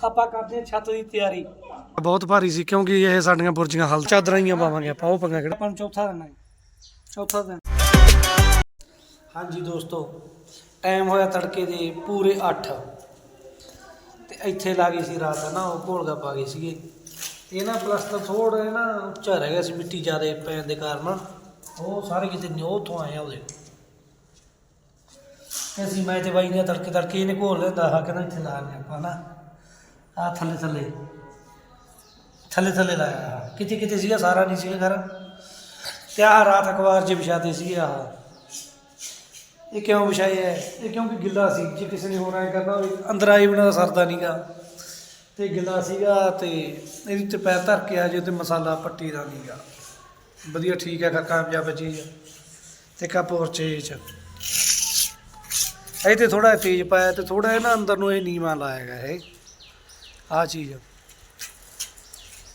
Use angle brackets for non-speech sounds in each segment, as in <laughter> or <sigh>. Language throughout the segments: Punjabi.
ਆਪਾਂ ਕਰਦੇ ਹਾਂ ਛੱਤ ਦੀ ਤਿਆਰੀ। ਬਹੁਤ ਭਾਰੀ ਸੀ ਕਿਉਂਕਿ ਇਹ ਸਾਡੀਆਂ ਬੁਰਜੀਆਂ ਹਲ ਚਾਦਰਾਂ ਹੀ ਪਾਵਾਂਗੇ ਆਪਾਂ ਉਹ ਪੰਗਾ ਕਿਹੜਾ? ਆਪਾਂ ਨੂੰ ਚੌਥਾ ਦਿਨ ਹੈ ਚੌਥਾ ਦਿਨ ਹਾਂਜੀ ਦੋਸਤੋ ਟਾਈਮ ਹੋਇਆ ਤੜਕੇ ਦੇ ਪੂਰੇ 8 ਤੇ ਇੱਥੇ ਲਾ ਗਈ ਸੀ ਰਾਤ ਨਾ ਉਹ ਘੋਲ ਗੱਪ ਆ ਗਏ ਸੀਗੇ। ਇਹ ਨਾ ਪਲਸਤਰ ਥੋੜਾ ਨਾ ਉੱਚਾ ਰਹਿ ਗਿਆ ਸੀ ਮਿੱਟੀ ਜ਼ਿਆਦਾ ਪੈਣ ਦੇ ਕਾਰਨ। ਉਹ ਸਾਰੇ ਕਿਤੇ ਨਿਉ ਤੋਂ ਆਏ ਆ ਉਹਦੇ। ਤੇ ਅਸੀਂ ਮੈਂ ਤੇ ਬਾਈ ਨੇ ਤੜਕੇ ਤੜਕੇ ਇਹਨੇ ਘੋਲ ਲੈਂਦਾ ਹਾਂ ਕਹਿੰਦਾ ਇੱਥੇ ਲਾ ਲਿਆ ਆਪਾਂ ਨਾ। ਆ ਥੱਲੇ ਥੱਲੇ। ਥੱਲੇ ਥੱਲੇ ਲਾਇਆ ਕਿਤੇ ਕਿਤੇ ਸੀਗਾ, ਸਾਰਾ ਨਹੀਂ ਸੀਗਾ ਘਰ। ਤੇ ਆਹ ਰਾਤ ਅਖਬਾਰ 'ਚ ਵਿਛਾਦੇ ਸੀਗੇ ਆਹ। ਇਹ ਕਿਉਂ ਵਿਛਾਏ ਹੈ ਇਹ ਕਿਉਂਕਿ ਗਿੱਲਾ ਸੀ? ਜੇ ਕਿਸੇ ਨੇ ਹੋਰ ਐ ਕਰਨਾ ਹੋਵੇ, ਅੰਦਰ ਆਈ ਬਿਨਾਂ ਤਾਂ ਸਰਦਾ ਨਹੀਂਗਾ ਤੇ ਗਿੱਲਾ ਸੀਗਾ ਤੇ ਇਹਦੇ ਤੇ ਪੈਰ ਧਰ ਕੇ ਆ ਜੇ ਤੇ ਮਸਾਲਾ ਪੱਟੀ ਦਾ ਨਹੀਂਗਾ ਵਧੀਆ ਠੀਕ ਹੈ ਕਾਮਯਾਬ ਚੀਜ਼। ਤੇ ਕਪੂਰ ਚੀਜ਼ ਇਹ ਤੇ ਥੋੜਾ ਤੇਜ਼ ਪਾਇਆ ਤੇ ਥੋੜਾ ਇਹ ਨਾ ਅੰਦਰ ਨੂੰ ਇਹ ਨੀਵਾ ਲਾਇਆ ਗਿਆ ਇਹ। ਆ ਚੀਜ਼।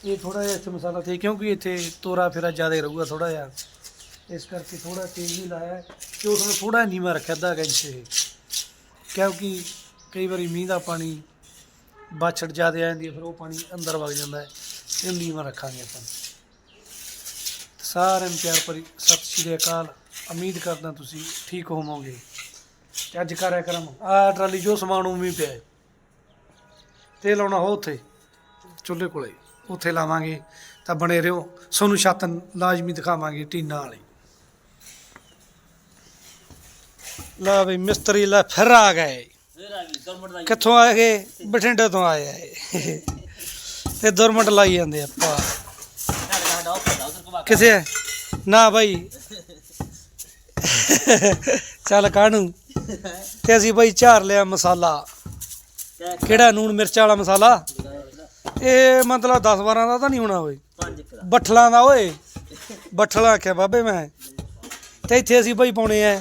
ਇਹ ਥੋੜਾ ਜਿਹਾ ਇੱਥੇ ਮਸਾਲਾ ਤੇ, ਕਿਉਂਕਿ ਇੱਥੇ ਤੋਰਾ ਫੇਰਾ ਜ਼ਿਆਦਾ ਰਹੂਗਾ ਥੋੜਾ ਜਿਹਾ। ਇਸ ਕਰਕੇ ਥੋੜਾ ਤੇਜ਼ ਹੀ ਲਾਇਆ ਹੈ ਤੇ ਉਸ ਨੂੰ ਥੋੜਾ ਨੀਵਾ ਰੱਖਿਆ, ਅੱਧਾ ਇੰਚ ਕਿਉਂਕਿ ਕਈ ਵਾਰੀ ਮੀਂਹ ਦਾ ਪਾਣੀ ਬਾਛੜ ਜ਼ਿਆਦਾ ਆ ਜਾਂਦੀ ਹੈ, ਫਿਰ ਉਹ ਪਾਣੀ ਅੰਦਰ ਵਗ ਜਾਂਦਾ ਹੈ ਇਹ ਨੀਵਾ ਰੱਖਾਂਗੇ ਆਪਾਂ। ਸਾਰਿਆਂ ਨੂੰ ਪਿਆਰ ਭਰੀ ਸਤਿ ਸ਼੍ਰੀ ਅਕਾਲ। ਉਮੀਦ ਕਰਦਾ ਤੁਸੀਂ ਠੀਕ ਹੋਵੋਗੇ। ਤੇ ਅੱਜ ਕਰਿਆ ਕਰਮ ਆ ਟਰਾਲੀ ਜੋ ਸਮਾਨ ਉਵੇਂ ਹੀ ਪਿਆ ਹੈ। ਤੇ ਲਾਉਣਾ ਹੋ ਉੱਥੇ ਚੁੱਲ੍ਹੇ ਕੋਲੇ। ਉੱਥੇ ਲਾਵਾਂਗੇ ਤਾਂ ਬਣੇ ਰਹੋ। ਤੁਹਾਨੂੰ ਛੱਤ ਲਾਜ਼ਮੀ ਦਿਖਾਵਾਂਗੇ ਟੀਨਾ ਵਾਲੀ। ਲਾ ਵੀ ਮਿਸਤਰੀ ਲੈ ਫਿਰ ਆ ਗਏ। ਕਿੱਥੋਂ ਆਏ ਗਏ ਬਠਿੰਡੇ ਤੋਂ ਆਏ ਆਏ ਤੇ ਦੁਰਮਟ ਲਾਈ ਜਾਂਦੇ ਆਪਾਂ। ਕਿਸੇ ਨਾ ਭਾਈ ਚੱਲ ਕਾਹਨੂੰ? ਤੇ ਅਸੀਂ ਭਾਈ ਝਾਰ ਲਿਆ ਮਸਾਲਾ। ਕਿਹੜਾ? ਨੂਣ ਮਿਰਚ ਵਾਲਾ ਮਸਾਲਾ? ਇਹ ਮਤਲਬ 10 12 ਦਾ ਤਾਂ ਨਹੀਂ ਹੋਣਾ ਓਏ। ਬੱਠਲਾਂ ਦਾ ਓਏ। ਬੱਠਲਾ ਆਖਿਆ ਬਾਬੇ ਮੈਂ। ਤੇ ਇੱਥੇ ਅਸੀਂ ਭਾਈ ਪਾਉਣੇ ਆ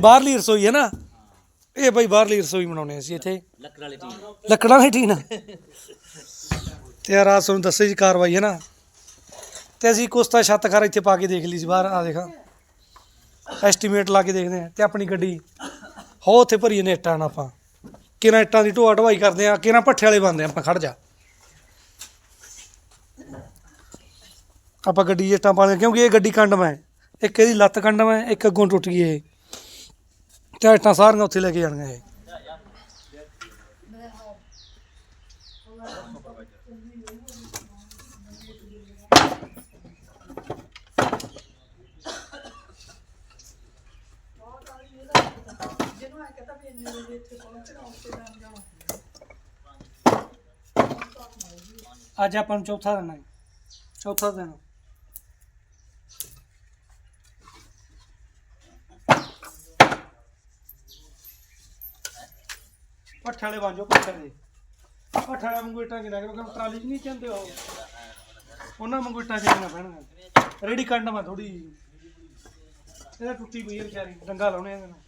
ਬਾਹਰਲੀ ਰਸੋਈ ਹੈ ਨਾ। ਇਹ ਭਾਈ ਬਾਹਰਲੀ ਰਸੋਈ ਬਣਾਉਣੇ ਅਸੀਂ ਇੱਥੇ। ਲੱਕੜ ਵਾਲੀ ਟੀਮ ਲੱਕੜਾਂ ਦੀ ਟੀਨ ਤੇ ਆ ਰਾਤ ਤੁਹਾਨੂੰ ਦੱਸੇ ਜੀ ਕਾਰਵਾਈ ਹੈ ਨਾ। ਤੇ ਅਸੀਂ ਕੁਛ ਤਾਂ ਛੱਤ ਖਰ ਇੱਥੇ ਪਾ ਕੇ ਦੇਖ ਲਈ ਸੀ ਬਾਹਰ। ਆ ਦੇਖਾਂ। ਐਸਟੀਮੇਟ ਲਾ ਕੇ ਦੇਖਦੇ ਆ ਤੇ ਆਪਣੀ ਗੱਡੀ ਹੋ ਉੱਥੇ ਭਰੀਏ ਨੇ ਇੱਟਾਂ ਨਾਲ ਆਪਾਂ। ਕਿਹਨਾਂ ਇੱਟਾਂ ਦੀ ਢੋਆ ਢਵਾਈ ਕਰਦੇ ਆ ਕਿਹਨਾਂ ਭੱਠੇ ਵਾਲੇ ਬੰਦੇ ਆਪਾਂ ਖੜ ਜਾ। ਆਪਾਂ ਗੱਡੀ 'ਚ ਇੱਟਾਂ ਪਾਣੇ ਕਿਉਂਕਿ ਇਹ ਗੱਡੀ ਕੰਡਮ ਹੈ। ਇੱਕ ਇਹਦੀ ਲੱਤ ਕੰਡਮ ਹੈ, ਇੱਕ ਅੱਗੋਂ ਟੁੱਟ ਗਈ ਇਹ। ਤੇ ਇੱਟਾਂ ਸਾਰੀਆਂ ਉੱਥੇ ਲੈ ਕੇ ਜਾਣੀਆਂ ਇਹ। ਅੱਜ ਆਪਾਂ ਨੂੰ ਚੌਥਾ ਦਿਨ ਹੈ ਚੌਥਾ ਦਿਨ। ਪੱਠੇ ਵਾਲੇ ਵਾਂਜੋ ਪੱਠੇ ਦੇ। ਪੱਠੇ ਵਾਲੇ ਵਾਂਗੂ ਇੱਟਾਂ ਕਿਨਾ ਕਰੋ ਟਰਾਲੀ 'ਚ ਨਹੀਂ ਚੰਦੇ ਹੋ ਉਹਨਾਂ ਵਾਂਗੂ ਇੱਟਾਂ ਕਿਨਾ ਪੈਣਗਾ ਰੇੜੀ ਕੰਡ ਮਾ ਥੋੜੀ ਇਹਦਾ ਟੁੱਟੀ ਪਈ ਹੈ ਵਿਚਾਰੀ ਡੰਗਾ ਲਾਉਣੇ ਇਹਦੇ ਨਾਲ।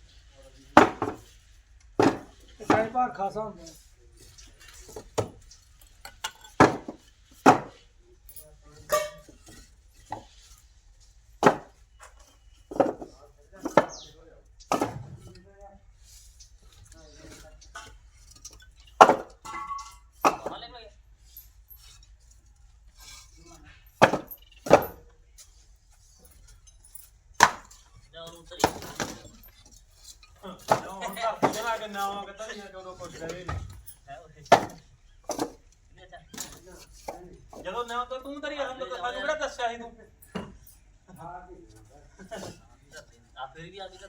ਇਹ ਸਾਰੇ ਭਾਰ ਖਾਸਾ ਹੁੰਦਾ। ਹੈ। ਜਦੋਂ ਨਾ ਤਾਂ ਤੂੰ ਤਰੀ ਸਾਨੂੰ ਤਾਂ ਸਾਨੂੰ ਕਿਹੜਾ ਦੱਸਿਆ ਸੀ ਤੂੰ? ਆ ਫਿਰ ਵੀ ਆ ਗਈ ਤਾਂ।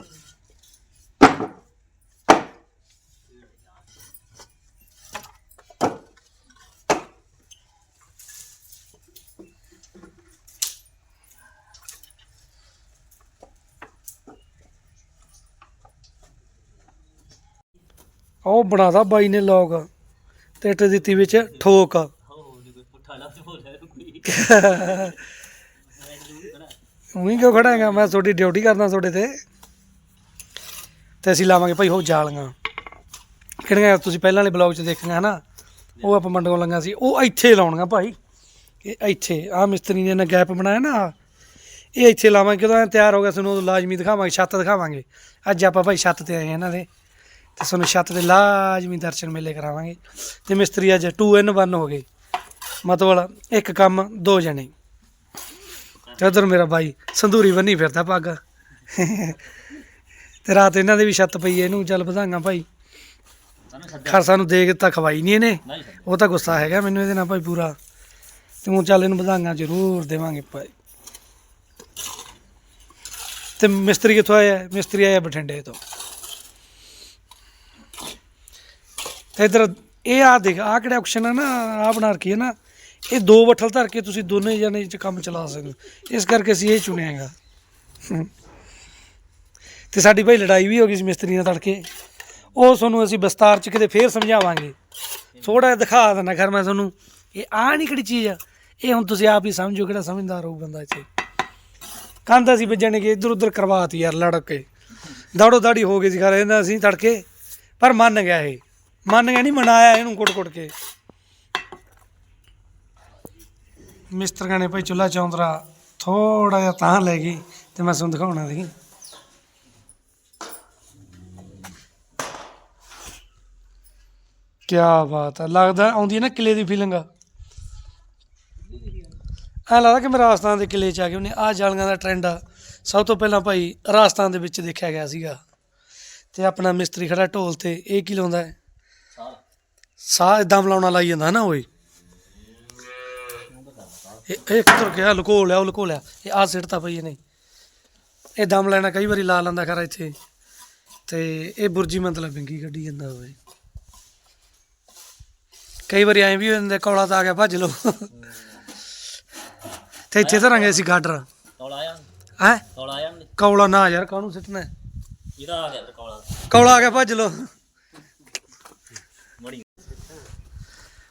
ਉਹ ਬਣਾਦਾ ਬਾਈ ਨੇ ਲੋਕ ਤੇ ਇੱਟ ਦਿੱਤੀ ਵਿੱਚ ਠੋਕ। ਉਹੀ ਕਿਉਂ ਖੜਾ ਹੈਗਾ ਮੈਂ ਤੁਹਾਡੀ ਡਿਊਟੀ ਕਰਦਾ ਤੁਹਾਡੇ ਤੇ। ਤੇ ਅਸੀਂ ਲਾਵਾਂਗੇ ਭਾਈ ਉਹ ਜਾਲੀਆਂ। ਕਿਹੜੀਆਂ ਤੁਸੀਂ ਪਹਿਲਾਂ ਵਾਲੇ ਬਲੌਗ 'ਚ ਦੇਖੀਆਂ ਹਨਾ, ਉਹ ਆਪਾਂ ਮੰਡਗੋਂ ਲੰਗਾ ਸੀ। ਉਹ ਇੱਥੇ ਲਾਉਣੀਆਂ ਭਾਈ। ਇਹ ਇੱਥੇ ਆ ਮਿਸਤਰੀ ਨੇ ਨਾ ਗੈਪ ਬਣਾਇਆ ਨਾ। ਇਹ ਇੱਥੇ ਲਾਵਾਂਗੇ, ਜਦੋਂ ਤਿਆਰ ਹੋ ਗਿਆ, ਤੁਹਾਨੂੰ ਲਾਜ਼ਮੀ ਦਿਖਾਵਾਂਗੇ, ਛੱਤ ਦਿਖਾਵਾਂਗੇ। ਅੱਜ ਆਪਾਂ ਭਾਈ ਛੱਤ ਤੇ ਆਏ ਇਹਨਾਂ ਦੇ। ਤੇ ਤੁਹਾਨੂੰ ਛੱਤ ਦੇ ਲਾਜ਼ਮੀ ਦਰਸ਼ਨ ਮੇਲੇ ਕਰਾਵਾਂਗੇ। ਤੇ ਮਿਸਤਰੀ ਅੱਜ 2 ਇਨ 1 ਹੋ ਗਏ। ਮਤਲਬ ਇੱਕ ਕੰਮ ਦੋ ਜਣੇ। ਤੇ ਉਧਰ ਮੇਰਾ ਬਾਈ ਸੰਧੂਰੀ ਬੰਨੀ ਫਿਰਦਾ ਪੱਗ। ਤੇ ਰਾਤ ਇਹਨਾਂ ਦੇ ਵੀ ਛੱਤ ਪਈ ਇਹਨੂੰ ਚੱਲ ਵਧਾਈਆਂ ਭਾਈ। ਖਰ ਸਾਨੂੰ ਦੇ ਕੇ ਤਾਂ ਖਵਾਈ ਨਹੀਂ ਇਹਨੇ ਉਹ ਤਾਂ ਗੁੱਸਾ ਹੈਗਾ ਮੈਨੂੰ ਇਹਦੇ ਨਾਲ ਭਾਈ ਪੂਰਾ। ਤੇ ਹੁਣ ਚੱਲ ਇਹਨੂੰ ਵਧਾਈਆਂ ਜ਼ਰੂਰ ਦੇਵਾਂਗੇ ਭਾਈ। ਤੇ ਮਿਸਤਰੀ ਕਿੱਥੋਂ ਆਇਆ? ਮਿਸਤਰੀ ਆਇਆ ਬਠਿੰਡੇ ਤੋਂ। ਤਾਂ ਇਧਰ ਇਹ ਆ ਦੇਖ ਆ ਕਿਹੜਾ ਆਪਸ਼ਨ ਹੈ ਨਾ ਆ ਬਣਾ ਰੱਖੀ ਹੈ ਨਾ। ਇਹ ਦੋ ਬੱਠਲ ਧਰ ਕੇ ਤੁਸੀਂ ਦੋਨੇ ਜਣੇ ਚ ਕੰਮ ਚਲਾ ਸਕਦੇ ਹੋ। ਇਸ ਕਰਕੇ ਅਸੀਂ ਇਹ ਚੁਣਿਆ ਹੈਗਾ। ਹਮ। ਤੇ ਸਾਡੀ ਭਾਈ ਲੜਾਈ ਵੀ ਹੋ ਗਈ ਸੀ ਮਿਸਤਰੀ ਨਾਲ ਤੜਕੇ। ਉਹ ਤੁਹਾਨੂੰ ਅਸੀਂ ਵਿਸਤਾਰ ਚ ਕਿਤੇ ਫੇਰ ਸਮਝਾਵਾਂਗੇ। ਥੋੜਾ ਜਿਹਾ ਦਿਖਾ ਦਿੰਦਾ, ਖੈਰ ਮੈਂ ਤੁਹਾਨੂੰ। ਇਹ ਆ ਨਹੀਂ ਕਿਹੜੀ ਚੀਜ਼ ਆ? ਇਹ ਹੁਣ ਤੁਸੀਂ ਆਪ ਹੀ ਸਮਝੋ ਕਿਹੜਾ ਸਮਝਦਾਰ ਹੋਊ ਬੰਦਾ ਇੱਥੇ। ਕੰਧ ਅਸੀਂ ਵੱਜਣ ਕੇ ਇੱਧਰ ਉੱਧਰ ਕਰਵਾਤੀ ਯਾਰ ਲੜ ਕੇ ਦਾੜੋ ਦਾੜੀ ਹੋ ਗਈ ਸੀ, ਖਰੇ ਇਹਨਾਂ ਅਸੀਂ ਤੜਕੇ। ਪਰ ਮੰਨ ਗਿਆ ਇਹ। ਮੰਨ ਗਿਆ ਨਹੀਂ ਮਨਾਇਆ ਇਹਨੂੰ ਕੁੱਟ-ਕੁੱਟ ਕੇ। ਮਿਸਤਰੀਆਂ ਨੇ ਭਾਈ ਚੁੱਲਾ ਚੌਂਦਰਾ ਥੋੜਾ ਜਿਹਾ ਤਾਂ ਲੈ ਗਈ ਤੇ ਮੈਂ ਤੁਹਾਨੂੰ ਦਿਖਾਉਣਾ ਸੀ। ਕੀ ਬਾਤ ਹੈ ਲੱਗਦਾ ਆਉਂਦੀ ਹੈ ਨਾ ਕਿਲੇ ਦੀ ਫੀਲਿੰਗ ਐ ਲੱਗਦਾ ਕਿ ਮੈਂ ਰਾਜਸਥਾਨ ਦੇ ਕਿਲੇ ਚ ਆ ਕੇ ਉਹਨੇ ਆ ਜਾਲੀਆਂ ਦਾ ਟ੍ਰੈਂਡ ਸਭ ਤੋਂ ਪਹਿਲਾਂ ਭਾਈ ਰਾਜਸਥਾਨ ਦੇ ਵਿੱਚ ਦੇਖਿਆ ਗਿਆ ਸੀਗਾ। ਤੇ ਆਪਣਾ ਮਿਸਤਰੀ ਖੜਾ ਢੋਲ ਤੇ, ਇਹ ਕੀ ਲਾਉਂਦਾ ਹੈ? ਸਾਹ ਇਦਾਂ ਮਲਾਉਣਾ ਲਾਈ ਜਾਂਦਾ ਨਾ ਓਏ। ਇਹ ਇਹ ਕਿੱਧਰ ਗਿਆ ਲੁਕੋ ਲਿਆ ਉਹ ਲੁਕੋ ਲਿਆ। ਇਹ ਆ ਸਿੱਟਤਾ ਪਈ ਇਹਨੇ। ਇਹ ਦਮ ਲੈਣਾ ਕਈ ਵਾਰੀ ਲਾ ਲੈਂਦਾ ਖਰਾ ਇੱਥੇ। ਤੇ ਇਹ ਬੁਰਜੀ ਮਤਲਬ ਬਿੰਗੀ ਕੱਢੀ ਜਾਂਦਾ ਹੋਵੇ ਕਈ ਵਾਰੀ ਐਂ ਵੀ ਹੋ ਜਾਂਦਾ ਕੌਲਾ ਤਾਂ ਆ ਗਿਆ ਭੱਜ ਲੋ ਤੇ ਇੱਥੇ ਧਰਾਂਗੇ ਅਸੀਂ ਗਾਡਰ। ਕੌਲਾ ਆਇਆ ਹੈ? ਕੌਲਾ ਨੀ। ਕੌਲਾ ਨਾ ਯਾਰ ਕਾਹਨੂੰ ਸਿੱਟਣਾ? ਇਹਦਾ ਆ ਗਿਆ ਕੌਲਾ। ਕੌਲਾ ਆ ਗਿਆ ਭੱਜ ਲੋ ਮੜੀ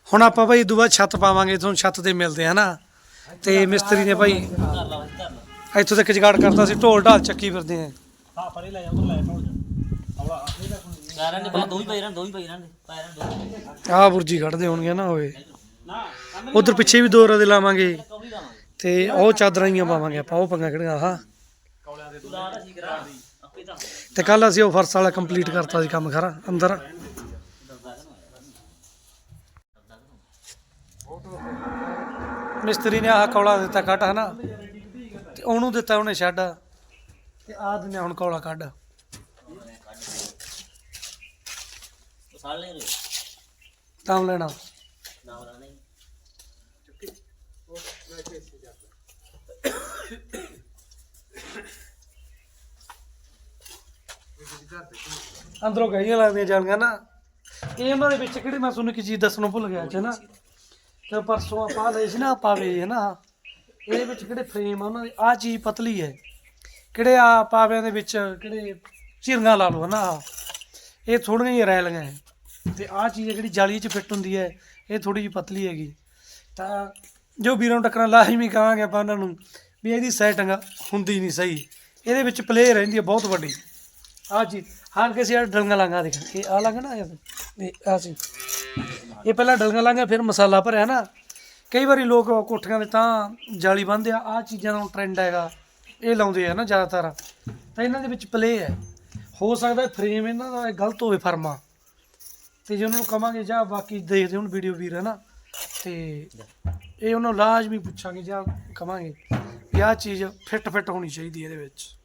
ਹੁਣ ਆਪਾਂ ਭਾਈ ਦੁਬਾਰਾ ਛੱਤ ਪਾਵਾਂਗੇ ਤੁਹਾਨੂੰ ਛੱਤ ਤੇ ਮਿਲਦੇ ਆ ਨਾ। ਤੇ ਮਿਸਤਰੀ ਨੇ ਭਾਈ ਇੱਥੋਂ ਤੱਕ ਜਗਾੜ ਕਰਤਾ ਸੀ ਢੋਲ ਢਾਲ ਚੱਕੀ ਫਿਰਦੇ ਆ। ਹਾਂ ਪਰੇ ਲੈ ਜਾ ਲੈ ਢੋਲ ਪੈਰਾਂ ਦੇ ਦੋ ਹੀ ਪਈ ਰਹਿਣ ਦੋ ਹੀ ਪਈ ਰਹਿਣ ਪੈਰਾਂ ਦੋ ਆਹ ਬੁਰਜੀ ਕੱਢਦੇ ਹੋਣਗੇ ਨਾ ਉਧਰ ਪਿੱਛੇ ਵੀ ਦੋ ਰਦੇ ਲਾਵਾਂਗੇ। ਤੇ ਉਹ ਚਾਦਰਾਂ ਹੀ ਪਾਵਾਂਗੇ ਆਪਾਂ ਉਹ ਪੰਗਾ ਕਿਹੜੀਆਂ ਆਹ। ਤੇ ਕੱਲ ਅਸੀਂ ਉਹ ਫਰਸ਼ ਵਾਲਾ ਕੰਪਲੀਟ ਕਰਤਾ ਸੀ ਕੰਮ ਖਰਾ ਅੰਦਰ। ਮਿਸਤਰੀ ਨੇ ਆਹ ਕੌਲਾ ਦਿੱਤਾ ਕੱਟ, ਹਨਾ? ਤੇ ਉਹਨੂੰ ਦਿੱਤਾ ਉਹਨੇ ਛੱਡ। ਤੇ ਆਹ ਦਿਨੇ ਹੁਣ ਕੌਲਾ ਕੱਢ। ਸਾਲ ਤਾਂ ਲੈਣਾ। ਨਾਮ ਲਾ ਨਹੀਂ ਅੰਦਰੋਂ ਗਈਆਂ ਲੱਗਦੀਆਂ ਜਾਣੀਆਂ ਨਾ। ਇਹ ਇਹਨਾਂ ਦੇ ਵਿੱਚ ਕਿਹੜੀ ਮੈਂ ਤੁਹਾਨੂੰ ਇੱਕ ਚੀਜ਼ ਦੱਸਣੋਂ ਭੁੱਲ ਗਿਆ ਚ ਨਾ? ਤੇ ਪਰਸੋਂ ਆਪਾਂ ਲਏ ਸੀ ਨਾ ਪਾਵੇ ਵੇ ਨਾ ਇਹਦੇ ਵਿੱਚ ਕਿਹੜੇ ਫਰੇਮ ਆ ਉਹਨਾਂ ਦੀ? ਆ ਚੀਜ਼ ਪਤਲੀ ਹੈ। ਕਿਹੜੇ ਆ ਪਾਵਿਆਂ ਦੇ ਵਿੱਚ ਕਿਹੜੇ ਚਿਰਗਾ ਲਾ ਲਓ ਨਾ ਆਹ। ਇਹ ਥੋੜੀਆਂ ਜਿਹੀਆਂ ਰਹਿ ਲਈਆਂ ਹੈ। ਤੇ ਆ ਚੀਜ਼ ਹੈ ਜਿਹੜੀ ਜਾਲੀ 'ਚ ਫਿੱਟ ਹੁੰਦੀ ਹੈ, ਇਹ ਥੋੜੀ ਜਿਹੀ ਪਤਲੀ ਹੈਗੀ। ਤਾਂ ਜੋ ਵੀਰਾਂ ਨੂੰ ਟੱਕਰਾਂ ਲਾਜ਼ਮੀ ਕਹਾਂਗੇ ਆਪਾਂ ਉਹਨਾਂ ਨੂੰ ਵੀ ਇਹਦੀ ਸੈਟਿੰਗ ਹੁੰਦੀ ਨਹੀਂ ਸਹੀ। ਇਹਦੇ ਵਿੱਚ ਪਲੇ ਰਹਿੰਦੀ ਹੈ ਬਹੁਤ ਵੱਡੀ। ਆ ਜੀ ਹਾਂ ਕਿਸੇ ਆ ਡਲਗਾ ਲਾਂਗਾ ਦੇਖ। ਇਹ ਆ ਲਾਂਗਾ ਨਾ, ਇਹ ਆ ਸੀ। ਇਹ ਪਹਿਲਾਂ ਡਲਗਾ ਲਾਂਗਾ ਫਿਰ ਮਸਾਲਾ ਭਰਿਆ ਨਾ। ਕਈ ਵਾਰੀ ਲੋਕ ਕੋਠੀਆਂ ਦੇ ਤਾਂ ਜਾਲੀ ਬੰਨਦੇ ਆ ਆ ਚੀਜ਼ਾਂ ਦਾ ਟ੍ਰੈਂਡ ਹੈਗਾ। ਇਹ ਲਾਉਂਦੇ ਆ ਨਾ ਜ਼ਿਆਦਾਤਰ। ਤਾਂ ਇਹਨਾਂ ਦੇ ਵਿੱਚ ਪਲੇ ਹੈ। ਹੋ ਸਕਦਾ ਫਰੇਮ ਇਹਨਾਂ ਦਾ ਗਲਤ ਹੋਵੇ ਫਰਮਾ। ਤੇ ਜੇ ਉਹਨਾਂ ਨੂੰ ਕਵਾਂਗੇ, ਜਾਂ ਬਾਕੀ ਦੇਖਦੇ ਹੁਣ ਵੀਡੀਓ ਵੀਰ ਹੈ ਨਾ। ਤੇ ਇਹ ਉਹਨਾਂ ਨੂੰ ਲਾਜ਼ਮੀ ਪੁੱਛਾਂਗੇ, ਜਾਂ ਕਵਾਂਗੇ ਵੀ ਆਹ ਚੀਜ਼ ਫਿੱਟ ਫਿੱਟ ਹੋਣੀ ਚਾਹੀਦੀ ਇਹਦੇ ਵਿੱਚ।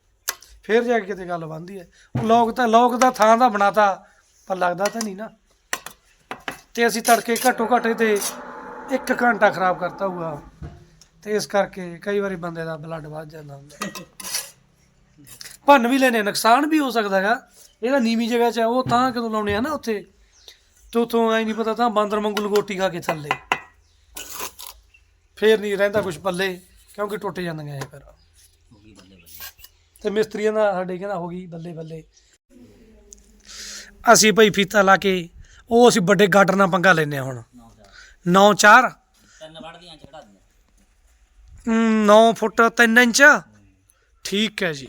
ਫਿਰ ਜਾ ਕੇ ਕਿਤੇ ਗੱਲ ਬਣਦੀ ਹੈ। ਉਹ ਲੋਕ ਤਾਂ, ਲੋਕ ਦਾ ਥਾਂ ਦਾ ਬਣਾਤਾ, ਪਰ ਲੱਗਦਾ ਤਾਂ ਨਹੀਂ ਨਾ। ਤੇ ਅਸੀਂ ਤੜਕੇ ਘੱਟੋ ਘੱਟ ਤੇ ਇੱਕ ਘੰਟਾ ਖਰਾਬ ਕਰਤਾ ਹੋਊਗਾ। ਤੇ ਇਸ ਕਰਕੇ ਕਈ ਵਾਰੀ ਬੰਦੇ ਦਾ ਬਲੱਡ ਵੱਧ ਜਾਂਦਾ ਹੁੰਦਾ। ਭੰਨ ਵੀ ਲੈਨੇ ਨੁਕਸਾਨ ਵੀ ਹੋ ਸਕਦਾ ਹੈਗਾ। ਇਹਦਾ ਨੀਵੀਂ ਜਗ੍ਹਾ 'ਚ ਉਹ ਤਾਂ ਕਦੋਂ ਲਾਉਣੇ ਆ ਨਾ ਉੱਥੇ। ਤੇ ਉਥੋਂ ਐ ਨਹੀਂ ਪਤਾ ਤਾਂ ਬਾਂਦਰ ਵਾਂਗੂ ਲਗੋਟੀ ਖਾ ਕੇ ਥੱਲੇ। ਫੇਰ ਨਹੀਂ ਰਹਿੰਦਾ ਕੁਝ ਪੱਲੇ, ਕਿਉਂਕਿ ਟੁੱਟ ਜਾਂਦੀਆਂ ਇਹ ਫਿਰ। ਹੋ ਤੇ ਮਿਸਤਰੀਆਂ ਦਾ ਸਾਡੇ ਕਹਿੰਦਾ ਹੋ ਗਈ ਬੱਲੇ ਬੱਲੇ। ਅਸੀਂ ਭਾਈ ਫੀਤਾ ਲਾ ਕੇ ਉਹ ਅਸੀਂ ਵੱਡੇ ਗਾਡਰ ਨਾਲ ਪੰਗਾ ਲੈਨੇ ਆ ਹੁਣ। ਨੌ 9 ਚਾਰ 4 ਤਿੰਨ ਵੜਦੀਆਂ ਚੜਾ ਦਿੰਦੇ 9 ਫੁੱਟ 3 ਇੰਚ? ਠੀਕ ਹੈ ਜੀ।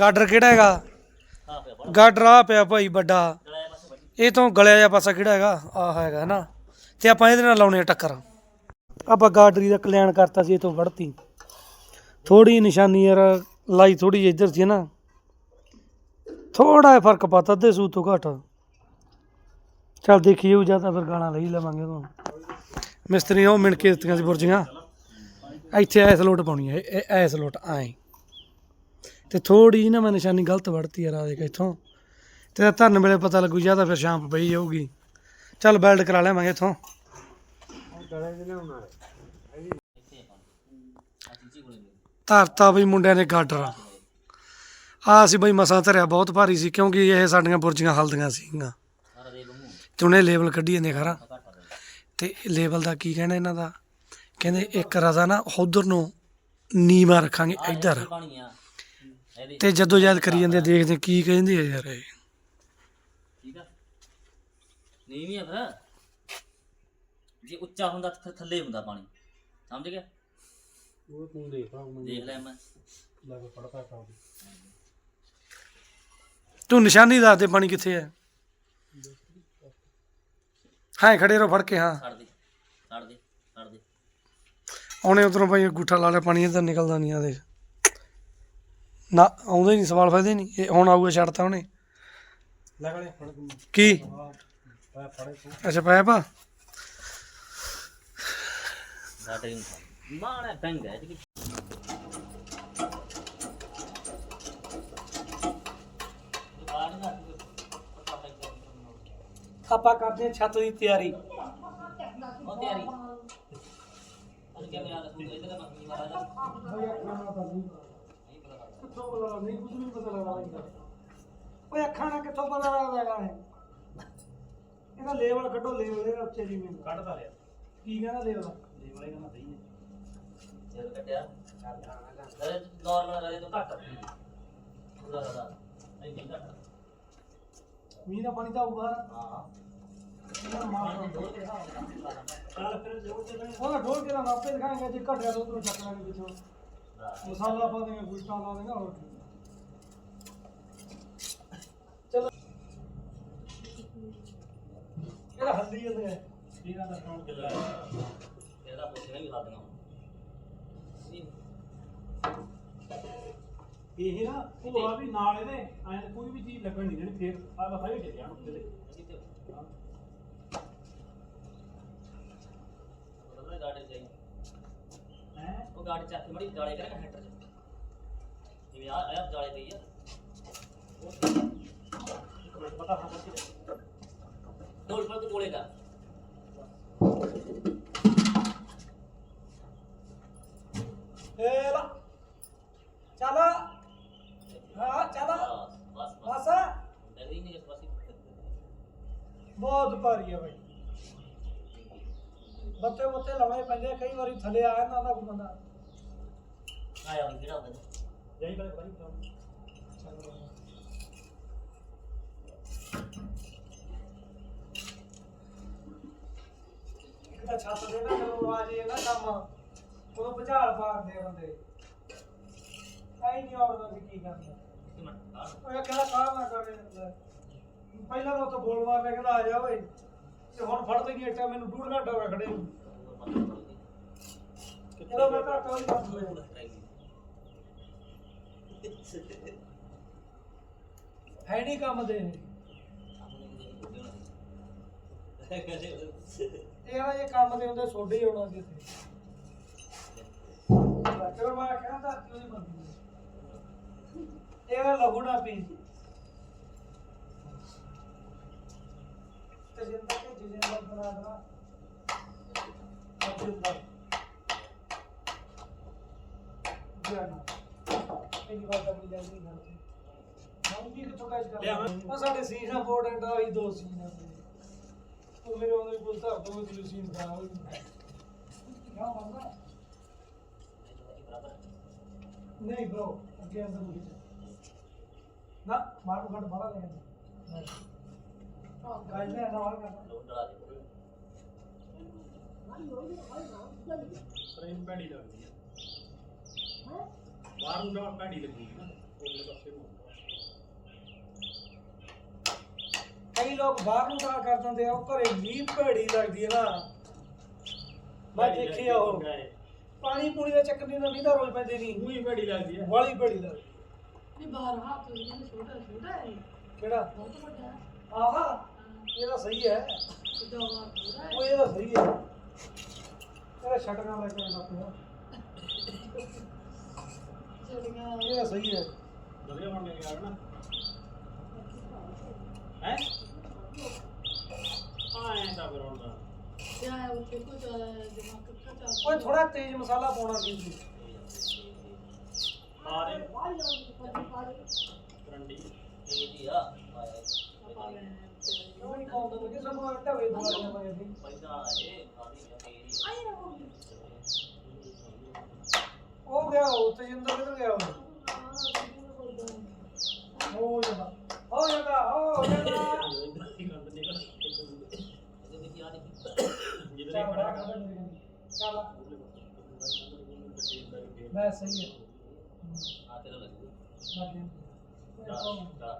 ਗਾਡਰ ਕਿਹੜਾ ਹੈਗਾ? ਗਾਡਰ ਆ ਪਿਆ ਭਾਈ ਵੱਡਾ। ਇਹ ਤੋਂ ਗਲਿਆ ਜਿਹਾ ਪਾਸਾ ਕਿਹੜਾ ਹੈਗਾ? ਆ ਹੈਗਾ ਨਾ ਤੇ ਆਪਾਂ ਇਹਦੇ ਨਾਲ ਲਾਉਣੇ ਆ ਟੱਕਰ। ਆਪਾਂ ਗਾਡਰੀ ਦਾ ਕਲਿਆਣ ਕਰਤਾ ਸੀ ਇਹ ਤੋਂ ਵੜਤੀ ਥੋੜੀ ਨਿਸ਼ਾਨੀ ਯਾਰ ਲਾਈ ਥੋੜੀ ਜਿਹੀ ਇੱਧਰ ਸੀ ਨਾ ਥੋੜਾ ਜਿਹਾ ਫ਼ਰਕ ਪਾਤਾ ਅੱਧੇ ਸੂਤ ਤੋਂ ਘੱਟ। ਚੱਲ ਦੇਖੀਏ ਉਹ ਜਾਂ ਤਾਂ ਫਿਰ ਗਾਣਾ ਲਈ ਲਵਾਂਗੇ ਉਹਨੂੰ। ਮਿਸਤਰੀ ਉਹ ਮਿਣ ਕੇ ਦਿੱਤੀਆਂ ਸੀ ਬੁਰਜੀਆਂ। ਇੱਥੇ ਐਸ ਲੋਟ ਪਾਉਣੀ ਹੈ ਇਹ ਐਸ ਲੋਟ ਆਏ। ਤੇ ਥੋੜੀ ਨਾ ਮੈਂ ਨਿਸ਼ਾਨੀ ਗਲਤ ਵੜਤੀ ਯਾਰ ਆ ਦੇਖ ਇੱਥੋਂ। ਤੇ ਧਰਨ ਵੇਲੇ ਪਤਾ ਲੱਗੂ, ਜਾਂ ਤਾਂ ਫਿਰ ਸ਼ਾਮ ਪਈ ਜਾਊਗੀ। ਚੱਲ ਬੈਲਟ ਕਰਾ ਲਵਾਂਗੇ ਇੱਥੋਂ। ਧਰਤਾ ਵੀ ਮੁੰਡਿਆਂ ਨੇ ਗਾਡਰ ਆ ਅਸੀਂ ਬਈ ਮਸਾਂ ਧਰਿਆ ਬਹੁਤ ਭਾਰੀ ਸੀ ਕਿਉਂਕਿ ਇਹ ਸਾਡੀਆਂ ਬੁਰਜੀਆਂ ਹਲਦੀਆਂ ਸੀਗੀਆਂ। ਉਹਨੇ ਲੇਬਲ ਕੱਢੀ ਜਾਂਦੇ ਖਰਾ। ਤੇ ਲੇਬਲ ਦਾ ਕੀ ਕਹਿਣਾ ਇਹਨਾਂ ਦਾ? ਕਹਿੰਦੇ ਇੱਕ ਰਜ਼ਾ ਨਾ ਉਧਰ ਨੂੰ ਨੀਵਾ ਰੱਖਾਂਗੇ ਇੱਧਰ। ਤੇ ਜਦੋਂ ਯਾਦ ਕਰੀ ਜਾਂਦੇ ਦੇਖਦੇ ਕੀ ਕਹਿੰਦੇ ਆ ਯਾਰ ਇਹ। ਠੀਕ ਆ? ਨੀਵੀਂ ਆ ਫਿਰ। ਜੇ ਉੱਚਾ ਹੁੰਦਾ ਤਾਂ ਫਿਰ ਥੱਲੇ ਹੁੰਦਾ ਪਾਣੀ। ਸਮਝ ਗਿਆ? ਉਹ ਤੂੰ ਦੇਖ ਦੇਖ ਲੈ ਮੈਂ। ਲੱਗ ਪੜਦਾ ਤਾਂ ਤੂੰ ਨਿਸ਼ਾਨੀ ਦੱਸ ਦੇ ਪਾਣੀ ਕਿੱਥੇ ਹੈ? ਹਾਂ ਖੜੇ ਰਹੋ ਫੜ ਕੇ ਹਾਂ। ਛੱਡ ਦੇ ਛੱਡ ਦੇ ਛੱਡ ਦੇ। ਆਉਣੇ ਉਧਰੋਂ ਭਾਈ ਅੰਗੂਠਾ ਲਾ ਲਿਆ ਪਾਣੀ ਇੱਧਰ ਨਿਕਲਦਾ ਨਹੀਂ ਆ ਦੇਖ। ਨਾ ਆਉਂਦਾ ਹੀ ਨਹੀਂ ਸਵਾਲ ਫਾਇਦੇ ਨਹੀਂ। ਇਹ ਹੁਣ ਆਊਗਾ ਛੱਡਤਾ ਉਹਨੇ ਕੀ? ਅੱਛਾ ਪਾਇਆ ਪਾ। ਸਾਡੇ ਮਾਣਾ ਬੰਗ ਹੈ ਜੀ ਆਪਾਂ ਕਰਦੇ ਹਾਂ ਛੱਤ ਦੀ ਤਿਆਰੀ। ਉਹ ਤਿਆਰੀ ਇਹਦੇ ਦਾ ਮੱਕੀ ਵਾਲਾ ਦਾ ਓਏ ਅੱਖਾਂ ਨਾਲ ਕਿੱਥੋਂ ਪਤਾ ਲੱਗਦਾ ਹੈ ਇਹਦਾ ਲੇਵਲ ਕੱਢੋ ਲੇਵਲ ਇਹਦਾ ਉੱਚੇ ਜੀ ਮੈਨੂੰ। ਕੱਢਦਾ ਰਿਹਾ। ਕੀ ਕਹਿੰਦਾ ਲੇਵਲ ਲੇਵਲ ਹੀ ਕਹਿੰਦਾ ਸਹੀ ਹੈ ਜਦ ਕੱਟਿਆ ਨਾਰਮਲ ਕਰੇ ਤਾਂ ਘੱਟ। ਪੂਰਾ ਜ਼ਿਆਦਾ। ਨਹੀਂ ਨਹੀਂ ਘੱਟ। ਮੀਂਹ ਦਾ ਪਾਣੀ ਤਾਂ ਆਊਗਾ। ਹਾਂ ਮਾਰ ਦੋ ਦੇ ਚੱਲ ਫਿਰ ਜੋੜ ਦੇ ਉਹਦਾ ਢੋਲ ਕੇ ਨਾ ਆਪੇ ਦਿਖਾਏਗਾ ਜੇ ਘਟਿਆ ਤਾਂ ਉਧਰੋਂ ਚੱਕ ਲਾਂਗੇ ਪਿੱਛੋਂ। ਮਸਾਲਾ ਪਾ ਦੇਂਗੇ ਗੁਲਟਾ ਲਾ ਦੇਂਗੇ ਹੋਰ ਚਲੋ। ਇਹਦਾ ਹੱਲੀ ਜਾਂਦੇ ਇਹਦਾ ਤਾਂ? ਕੌਣ ਕਿੱਲਾ ਇਹਦਾ ਪੁੱਛਣਾ ਵੀ ਲਾ ਦੇਣਾ ਇਹ ਨਾ ਭੂਆ ਵੀ ਨਾਲ ਇਹਦੇ ਐਂ ਕੋਈ ਵੀ ਚੀਜ਼ ਲੱਗਣ ਨਹੀਂ ਦੇਣੀ ਫੇਰ ਆ ਬਸ ਚੱਲਿਆ ਹੁਣ ਕਿਤੇ ਕਿਤੇ ਉਹਦਾ ਗਾੜੀ ਚਾਹੀ ਹੈ? ਉਹ ਮੜੀ ਕਰਾਂਗਾ ਹੈਟਰ ਚ। ਜਿਵੇਂ ਆ ਆ ਜਾਲੇ ਪਈ ਆ। ਪਤਾ ਹਾਂ ਕਿ ਢੋਲ ਪਰ ਤੂੰ ਬੋਲੇਗਾ ਏ ਲਾ। ਚੱਲ। ਹਾਂ ਚੱਲ ਬਸ ਬਸ। ਬਸ। ਡਰੀ ਨਹੀਂ ਇਸ ਪਾਸੇ ਬਹੁਤ ਭਾਰੀ ਆ ਬਈ। ਬੱਤੇ ਬੱਤੇ ਲਾਉਣੇ ਪੈਂਦੇ ਆ, ਕਈ ਵਾਰੀ ਥੱਲੇ ਆ ਜਾਂਦਾ ਹੁੰਦਾ ਕੋਈ ਬੰਦਾ। ਆਇਆ ਵੀ ਕਿਹੜਾ ਹੁੰਦਾ ਜਾਈ ਬਲੇ ਬਲੀ ਇੱਕ ਤਾਂ ਛੱਤ ਦੇ ਨਾ ਜਦੋਂ ਆ ਜੇ ਨਾ ਕੰਮ ਉਦੋਂ ਭੁਚਾਲ ਮਾਰਦੇ ਆ ਬੰਦੇ। ਐ ਨਹੀਂ ਆਉਂਦਾ ਵੀ ਕੀ ਕਰਦਾ ਇੱਕ ਮਿੰਟ ਆ? ਉਹ ਇਹ ਕਹਿੰਦਾ ਕਾਹ ਨਾ ਕਰੇ। ਲੈ। ਪਹਿਲਾਂ ਤਾਂ ਉੱਥੇ ਬੋਲ ਮਾਰ ਲੈ ਕਹਿੰਦਾ ਆ ਜਾ ਓਏ। ਤੇ ਹੁਣ ਫੜਦੇ ਨਹੀਂ ਇੱਟਾ ਮੈਨੂੰ ਡੂੜ ਘੰਟਾ ਹੋ ਗਿਆ ਖੜੇ ਨੂੰ। ਜਦੋਂ ਮੈਂ ਘਰ ਕੋਈ ਕੰਮ ਹੋਇਆ ਹੈ ਨਹੀਂ ਕੰਮ ਦੇ ਇਹ। ਆ ਇਹ ਕੰਮ ਦੇ ਹੁੰਦੇ ਸੋਡੇ ਹੀ ਹੋਣਾ ਸੀ ਇੱਥੇ ਚਲੋ ਮੈਂ ਕਹਿੰਦਾ ਧਰਤੀ ਉਹਦੀ ਬੰਦੀ ਹੈ। ਇਹ ਲਹੂ ਨਾ ਪੀ ਤੇ ਜਿੰਦਾ ਕਿ ਜਿੰਦਾ ਬਣਾ ਅਬ ਜਿੰਦਾ ਜਾਨਾ ਇਹ ਵਾਰ ਤਾਂ ਮਿਲ ਜਾਂਦੀ ਨਾ ਹਮ ਵੀ ਕਿਥੋਂ ਕਾਜ ਕਰ। ਆ ਸਾਡੇ ਸੀਨ ਆ ਬੋਰਡ ਐਂਡ ਆਹੀ ਦੋ ਸੀਨ ਆ ਤੂੰ ਮੇਰੇ ਉਹਦੇ ਕੋਲ ਧਰ ਦੋ ਤੂੰ ਸੀਨ ਖਰਾਬ ਹੋ ਗਈ ਕਿਆ ਮੰਗਾ ਨਹੀਂ ਬ్రో ਅੱਗੇ ਅੰਦਰ ਨਹੀਂ ਨਾ ਮਾਰ ਘਟ ਬਾਹਰ ਲੈ ਜਾਂਦਾ। ਹਾਂ। ਗਾਇ ਨੇ ਨਾ ਵਾਰ ਕਰਨਾ ਟ੍ਰੇਨ ਪੈੜੀ ਲੱਗਦੀ ਹੈ? ਬਾਹਰ ਨੂੰ ਤਾਂ ਪੈੜੀ ਲੱਗੀ ਹੈ ਨਾ। ਉਹਦੇ ਪਾਸੇ ਨੂੰ ਕਈ ਲੋਕ ਬਾਹਰ ਨੂੰ ਤਾਂ ਕਰ ਦਿੰਦੇ ਆ ਉਹ ਘਰੇ ਵੀ ਭੇੜੀ ਲੱਗਦੀ ਹੈ ਨਾ। ਮੈਂ ਦੇਖਿਆ ਉਹ। ਪਾਣੀ ਪੂਣੀ ਦਾ ਚੱਕਰ ਨਹੀਂ ਨਾ ਤਾਂ ਰੋਜ਼ ਪੈਂਦੇ ਨਹੀਂ ਉਹੀ ਪੈੜੀ ਲੱਗਦੀ ਹੈ ਵਾਲੀ ਭੇੜੀ ਲੱਗਦੀ ਵੀ ਬਾਹਰ ਹੱਥ ਜਿਹੜਾ ਛੋਟਾ ਛੋਟਾ ਹੈ ਕਿਹੜਾ? ਬਹੁਤ ਵੱਡਾ। ਹੈ। ਆਹਾ ਇਹ ਤਾਂ ਸਹੀ ਹੈ। ਦਵਾ ਪੂਰਾ ਹੈ। ਉਹ ਇਹ ਤਾਂ ਸਹੀ ਹੈ। ਇਹਦਾ ਛਟਣਾ ਲੈ ਕੇ ਆਉਂਦਾ ਪਿਆ ਜਿਹੜੀਆਂ ਇਹ ਤਾਂ ਸਹੀ ਹੈ। ਵਧੀਆ ਬਣ ਕੇ ਗਿਆ ਨਾ। ਹੈ? ਹਾਂ ਐਂ ਤਾਂ ਫਿਰ ਹੁਣ ਤਾਂ ਜਾਂ ਉੱਥੇ ਕੋਈ ਜਮਾ ਕੱਕਾ ਚੱਲ ਓਏ ਥੋੜਾ ਤੇਜ਼ ਮਸਾਲਾ ਪਾਉਣਾ ਸੀ। ਜੀ ਸਾਰੇ। ਕਰੰਡੀ ਇਹ ਆ ਆਇਆ ਪਾ ਲੈਣੇ ਉਹ ਕਿ ਸਾਨੂੰ ਆਟਾ ਦਵਾਈਆਂ ਪਾਇਆ ਸੀ ਪੈਸਾ ਇਹ ਖਾਦੀ ਹੈ ਤੇਰੀ ਉਹ ਗਿਆ ਉਹ ਤਜਿੰਦਰ ਕਿੱਧਰ ਗਿਆ ਉਹ ਹੋ ਜਾਂਦਾ ਹੋ ਜਾਂਦਾ ਹੋ ਜਾਂਦਾ ਮੈਂ ਸਹੀ ਹੈ। ਆ ਤੇਰਾ ਲੱਗੂ ਲੱਗ ਗਿਆ ਜਾ ਜਾ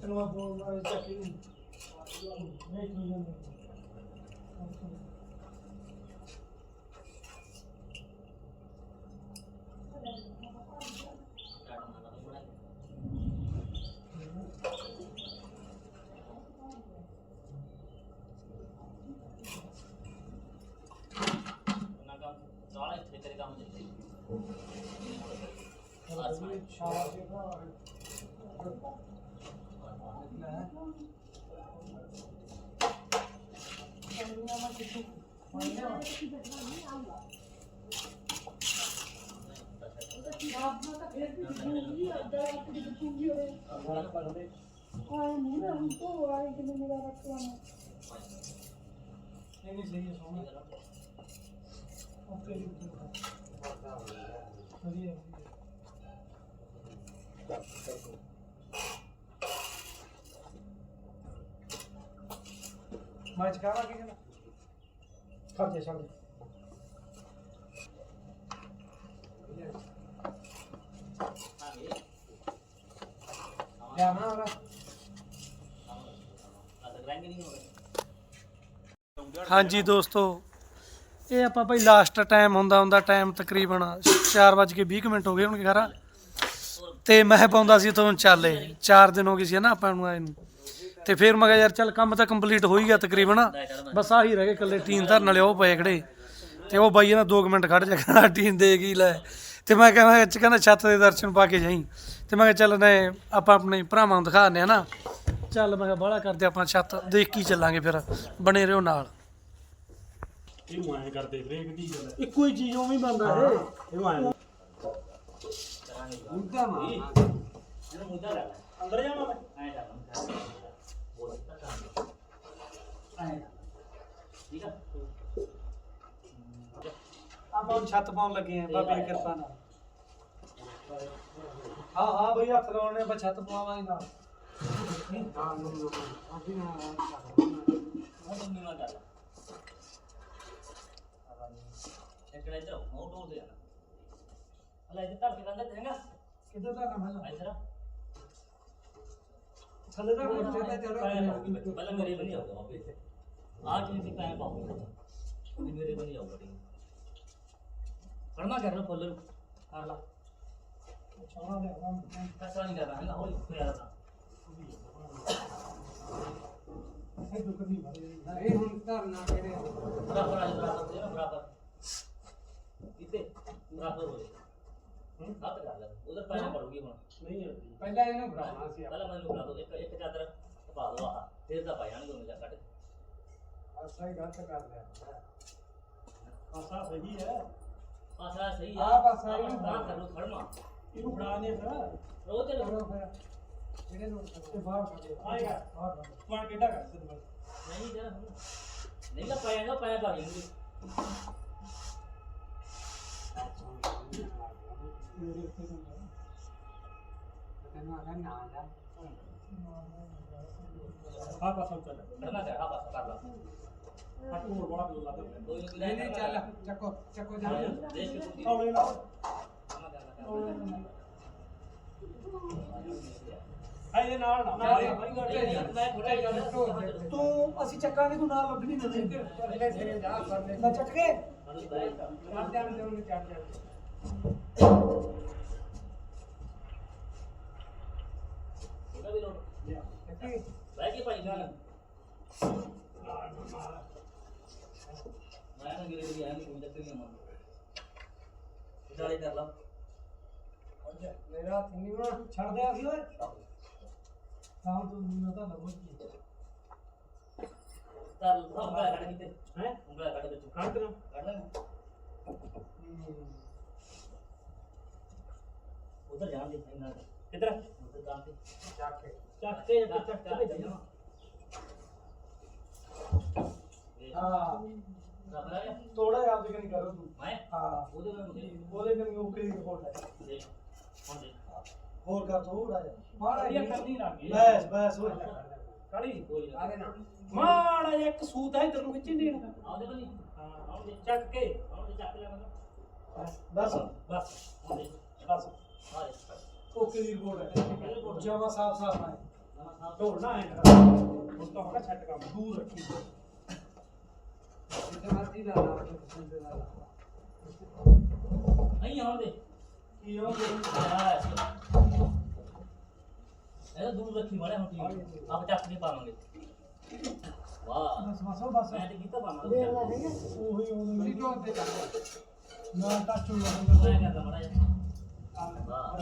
ਚਲੋ ਮੈਂ ਬੋਲ ਰਿਹਾ ਚੱਕੀ ਨਹੀਂ ਨਹੀਂ ਜਾਂਦਾ ਕਾਟ ਮਾਰਨਾ ਬੜਾ ਨਾ ਕੰਮ ਸਾਲਾ ਇੱਥੇ ਤੇਰੇ ਕੰਮ ਚੱਲਦੇ ਸ਼ਾਬਾਸ਼ ਜੀ ਭਰਾ ਲੈ ਨਹੀਂ ਨਹੀਂ ਸਹੀ ਹੈ ਸੋਹਣਾ। ਓਕੇ ਜੀ ਵਧੀਆ ਮੈਂ ਚਕਾਵਾ ਕੀ ਜਨਾ ਖੜ ਜਾ ਛੱਡ। ਹਾਂ ਇਹ ਲਿਆ ਹਾਂਜੀ ਦੋਸਤੋ ਇਹ ਆਪਾਂ ਭਾਈ ਲਾਸਟ ਟਾਈਮ ਹੁੰਦਾ ਹੁੰਦਾ ਟਾਈਮ ਤਕਰੀਬਨ 4:20 ਮਿੰਟ ਹੋ ਗਏ ਹੋਣਗੇ ਖਰਾ। ਤੇ ਮੈਂ ਪਾਉਂਦਾ ਸੀ ਤੁਹਾਨੂੰ ਚਾਲੇ 4 ਦਿਨ ਹੋ ਗਏ ਸੀ ਨਾ ਆਪਾਂ ਨੂੰ ਆਏ ਨੂੰ। ਤੇ ਫਿਰ ਮੈਂ ਕਿਹਾ ਯਾਰ ਚੱਲ ਕੰਮ ਤਾਂ ਕੰਪਲੀਟ ਹੋ ਹੀ ਗਿਆ ਤਕਰੀਬਨ। ਬਸ ਆਹੀ ਰਹਿ ਗਏ ਇਕੱਲੇ ਟੀਨ ਧਰਨ ਵਾਲੇ, ਉਹ ਪਏ ਖੜੇ। ਤੇ ਉਹ ਬਾਈ ਨਾ 2 ਮਿੰਟ ਖੜ ਜਾ ਕਹਿੰਦਾ ਟੀਨ ਦੇ ਗਈ ਲੈ? ਤੇ ਮੈਂ ਕਹਿੰਦਾ ਚ ਕਹਿੰਦਾ ਛੱਤ ਦੇ ਦਰਸ਼ਨ ਪਾ ਕੇ ਜਾਈ। ਤੇ ਮੈਂ ਕਿਹਾ, ਚੱਲ ਨੇ ਆਪਾਂ ਆਪਣੇ ਭਰਾਵਾਂ ਨੂੰ ਦਿਖਾਉਂਦੇ ਆ ਨਾ। ਚੱਲ ਮੈਂ ਕਿਹਾ, ਬਾਹਲਾ ਕਰਦੇ ਆਪਾਂ ਛੱਤ, ਦੇਖ ਕੀ ਚੱਲਾਂਗੇ ਫਿਰ, ਬਣੇ ਰਹੋ ਨਾਲ। ਇਹਨੂੰ ਐਂ ਕਰਦੇ ਹਰੇਕ ਦੀ ਗੱਲ ਇੱਕੋ ਹੀ ਚੀਜ਼ ਉਵੇਂ ਬੰਦਾ ਹੈ ਇਹਨੂੰ ਐਂ ਮੁੱਦਾ ਮਾ ਇਹਨੂੰ ਮੁੱਦਾ ਲੈ ਲੈ। ਅੰਦਰ ਜਾਵਾਂ ਮੈਂ ਐਂ ਜਾ ਬੋਲ ਠੀਕ ਆ? ਆਪਾਂ ਹੁਣ ਛੱਤ ਪਾਉਣ ਲੱਗੇ ਆਂ ਬਾਬੇ ਦੀ ਕਿਰਪਾ ਨਾਲ। ਹਾਂ ਹਾਂ ਬਈ ਹੱਥ ਲਾਉਣੇ ਆਪਾਂ ਛੱਤ ਪਵਾਵਾਂਗੇ ਨਾਲ। ਉਹ ਬੰਦੀ ਨਾ ਕਰ ਇੱਕ ਨੇ ਚੋ ਮੋਟੋ ਦੇ ਜਾਣਾ ਅਲਾ ਇੱਧਰ ਧਰ ਕੇ ਕੰਦਾ ਦੇਗਾ ਕਿੱਧਰ ਦਾ ਕੰਮ ਹੈ ਇੱਧਰ ਆ। ਥੱਲੇ ਦਾ ਕੰਮ ਤੇ ਪੈਰ ਪਾਉਗੀ ਮੈਂ ਪਹਿਲਾਂ ਮੇਰੇ ਬਣੀ ਆਊਗਾ ਵਾਪਸ ਆ ਚੀਜ਼ ਦੀ ਪੈਰ ਪਾਉਂਗਾ ਉਹਦੀ ਮੇਰੇ ਬਣੀ ਆਊਗਾ ਠੀਕ ਫੜਨਾ ਕਰ ਲੋ ਫੁੱਲ ਕਰ ਲਾ। ਸੋਹਣਾ ਦੇ ਕੰਮ ਕਸਾ ਨਹੀਂ ਕਰਨਾ ਹੈਗਾ ਹੌਲੀ ਪਿਆਰਾ ਦਾ ਇਹ ਦੁੱਖ ਨਹੀਂ ਭਰੇ ਇਹ ਹੁਣ ਧਰਨਾ ਕਿਹੜੇ ਬਰਾਬਰ ਆ ਦੇ ਹੋ ਜਾ ਹੱਥ ਕਰ ਲੈ ਉਧਰ ਪੈਰ ਪੜੂਗੀ ਹੁਣ। ਨਹੀਂ ਆਉਂਦੀ ਪਹਿਲਾਂ ਇਹਨੂੰ ਬਣਾਉਣਾ ਸੀ ਪਹਿਲਾਂ ਮੈਨੂੰ ਬਣਾ ਦੋ। ਇੱਕ ਇੱਕ ਚਾਦਰ ਪਾ ਦੋ ਆਹ। ਫਿਰ ਤਾਂ ਪਾ ਜਾਣਗੇ ਉਹਨੂੰ ਜਾ ਕੱਢ ਅਸਾਂ ਹੀ ਗਲਤ ਕਰ ਲਿਆ। ਆਸਾ ਸਹੀ ਹੈ। ਪਾਸਾ ਸਹੀ ਆਹ ਪਾਸਾ ਹੀ ਆਪਾਂ ਤਾਂ ਕਰ ਲੋ ਖੜਨਾ ਇਹਨੂੰ ਫੜਾ ਨੇ ਫਿਰ। ਉਹ ਤੇ ਚਲੋ ਫਿਰ। ਜਿਹੜੇ ਨੂੰ ਤੇ ਬਾਹਰ ਕੱਢੇ ਆਏਗਾ। ਬਾਹਰ ਤੂੰ ਕਿੱਡਾ ਕਰ। ਨਹੀਂ ਜਾ ਨਹੀਂ ਲਾ ਪਾਇਆ ਨਾ ਪਾਇਆ ਪਾ ਜਾਣਗੇ। ਮੇਰੇ ਉੱਤੇ ਹੁੰਦਾ ਤੈਨੂੰ ਆਦਾ ਨਾ ਜਾ ਚੱਲ ਖੜਨਾ ਕਰ ਲਾ ਤੂੰ ਹੋਰ ਬੜਾ ਬੋਲ ਲਾ ਦੇ ਨਹੀਂ ਨਹੀਂ ਚੱਲ ਚੱਕੋ ਚੱਕੋ ਜਾ ਕੇ ਤੂੰ ਹੌਲੇ ਨਾਲ ਇਹਦੇ ਨਾਲ ਨਾ ਤੂੰ ਅਸੀਂ ਚੱਕਾਂਗੇ ਤੂੰ ਨਾਲ ਮੈਂ ਨਾ ਦੀ ਆਂਦੀ ਕੋਈ ਚੱਕਰ ਨਹੀਂ ਮਾਰ ਵਿਚਾਲੇ ਕਰ ਲਾ ਮੇਰਾ ਥਿੰਨੀ ਬਣਾ ਛੱਡ ਦਿਆ ਸੀ ਓਏ ਤਾਂ ਤੂੰ ਮੈਨੂੰ ਤਾਂ ਲੱਭੋ ਤਾਂ ਉਂਗਲਾ ਕੱਢ ਕਿਤੇ। ਹੈ? ਉਂਗਲਾ ਕੱਢ ਵਿੱਚ। ਕੱਢ ਦੇਣਾ ਕੱਢ ਲੈ ਉਧਰ ਜਾਣ ਦੇ ਇੰਨਾ ਕੁ। ਕਿੱਧਰ? ਉਧਰ ਕੰਮ ਤੇ ਚੱਕ ਕੇ। ਚੱਕ ਕੇ ਚੱਕ ਚੱਕ ਕੇ ਹਾਂ। ਥੋੜਾ ਜਿਹਾ ਆਪਦੀ ਕਨੀ ਕਰੋ ਤੂੰ। ਮੈਂ? ਹਾਂ। ਉਹਦੇ ਨਾਲ ਉਹਦੇ ਕਨੀ ਓਕੇ ਦੀ ਰਿਪੋਰਟ ਹੈ ਦੇਖ। ਹੁਣ ਦੇਖ। ਹੋਰ ਕਰ ਥੋੜਾ ਜਿਹਾ। ਮਾੜਾ ਇਹ ਜਿਹਾ। ਕਰਨੀ ਲੱਗ ਗਈ। ਬਸ ਬਸ ਓਏ ਕਾਲੀ। ਕੋਈ ਨਾ। ਨਾ ਮਾੜਾ ਜਿਹਾ ਇੱਕ ਸੂਤ ਹੈ ਇਧਰ ਨੂੰ ਖਿੱਚੀ ਨਹੀਂ ਆਉਂਦੇ ਬਣੀ ਹਾਂ ਆਉਂਦੇ ਚੱਕ ਕੇ। ਆਉਂਦੇ ਚੱਕ ਲੈ ਮੈਂ ਬਸ। ਬਸ। ਆਉਂਦੇ ਬਸ। ਆ ਦੇ ਓਕੇ ਦੀ ਰਿਪੋਰਟ ਹੈ ਜਮਾ ਸਾਫ਼ ਸਾਫ਼ ਹੈ ਨਵਾਂ ਸਾਹ ਢੋਲਣਾ ਹੈ ਹੁਣ ਤਾਂ ਹੋਗਾ ਛੱਡ ਕੰਮ ਦੂਰ ਰੱਖੀ ਨਹੀਂ ਆਉਂਦੇ ਕੀ ਹੋ ਇਹ ਦੂਰ ਰੱਖੀ ਵਾਲੇ ਹੁਣ ਕੀ ਆਪ ਚੱਕ ਨਹੀਂ ਪਾਵਾਂਗੇ ਵਾਹ ਬਸ ਬਸ ਉਹ ਬਸ ਮੈਂ ਤੇ ਕੀਤਾ ਪਾਵਾਂਗੇ ਉਹੀ ਉਹੀ ਕਿਉਂ ਤੇ ਨਾ ਟੱਚ ਹੋ ਮੈਂ ਕਰਦਾ ਬੜਾ ਜਿਹਾ ਵਾਹ